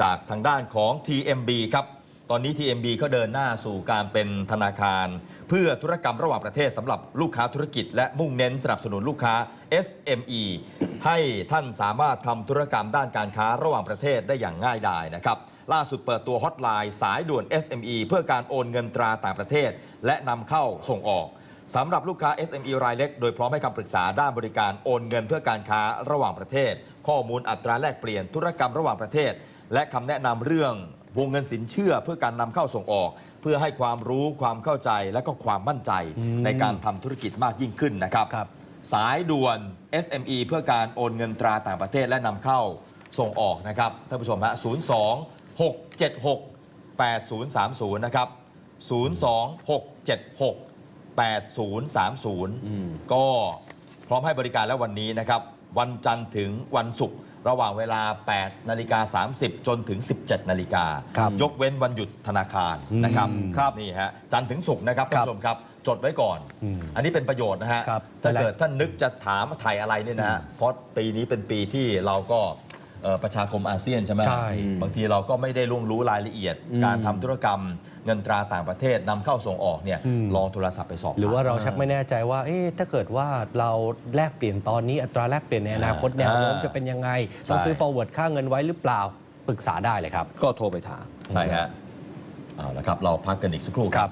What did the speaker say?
จากทางด้านของ TMB ครับ ตอนนี้ TMB ก็เดินหน้าสู่การเป็นธนาคาร เพื่อธุรกรรมระหว่างประเทศสำหรับลูกค้าธุรกิจ และมุ่งเน้นสนับสนุนลูกค้า SME ให้ท่านสามารถทำธุรกรรมด้านการค้าระหว่างประเทศได้อย่างง่ายดายนะครับ ล่าสุดเปิดตัวฮอตไลน์สายด่วน SME เพื่อการโอนเงินตราต่างประเทศ และนำเข้าส่งออกสำหรับลูกค้า SME รายเล็ก โดยพร้อมให้คำปรึกษาด้านบริการโอนเงินเพื่อการค้าระหว่างประเทศ ข้อมูลอัตราแลกเปลี่ยนธุรกรรมระหว่างประเทศ และคำแนะนำเรื่องวงเงินสินเชื่อเพื่อการนำเข้าส่งออก เพื่อให้ความรู้ความเข้าใจและก็ความมั่นใจในการทำธุรกิจมากยิ่งขึ้นนะครับ ครับ สายด่วน SME เพื่อการโอนเงินตราต่างประเทศและนำเข้าส่งออกนะครับท่านผู้ชมฮะ02 676 8030 นะครับ 02 676 8030 ก็พร้อมให้บริการแล้ววันนี้นะครับ วันจันทร์ถึงวันศุกร์ระหว่างเวลา 8 นาฬิกา 30 จนถึง 17 นาฬิกาครับยกเว้นวันหยุดธนาคารนะครับอืมครับนี่ฮะจันทร์ถึงศุกร์นะครับท่านผู้ชมครับ จดไว้ก่อนอืมอันนี้เป็นประโยชน์นะฮะครับถ้าเกิดท่านนึกจะถามถ่ายอะไรเนี่ยนะฮะเพราะปีนี้เป็นปีที่เราก็เอ่อ ประชาคมอาเซียนใช่ไหมใช่บางทีเราก็ไม่ได้ล่วงรู้รายละเอียดอืมการทำธุรกรรมเงินตราต่างประเทศนำเข้าส่งออกเนี่ยอืมลองโทรศัพท์ไปสอบถมหรือว่าเราชักไม่แน่ใจว่าเอ๊ะถ้าเกิดว่าเราแลกเปลี่ยนตอนนี้อัตราแลกเปลี่ยนในอนาคตแนวโน้มอ่าจะเป็นยังไงใช่ต้องซื้อ forward ค่าเงินไว้หรือเปล่าปรึกษาได้เลยครับ ก็โทรไปถามใช่ฮะเอาละครับเราพักกันอีกสักครู่ครับ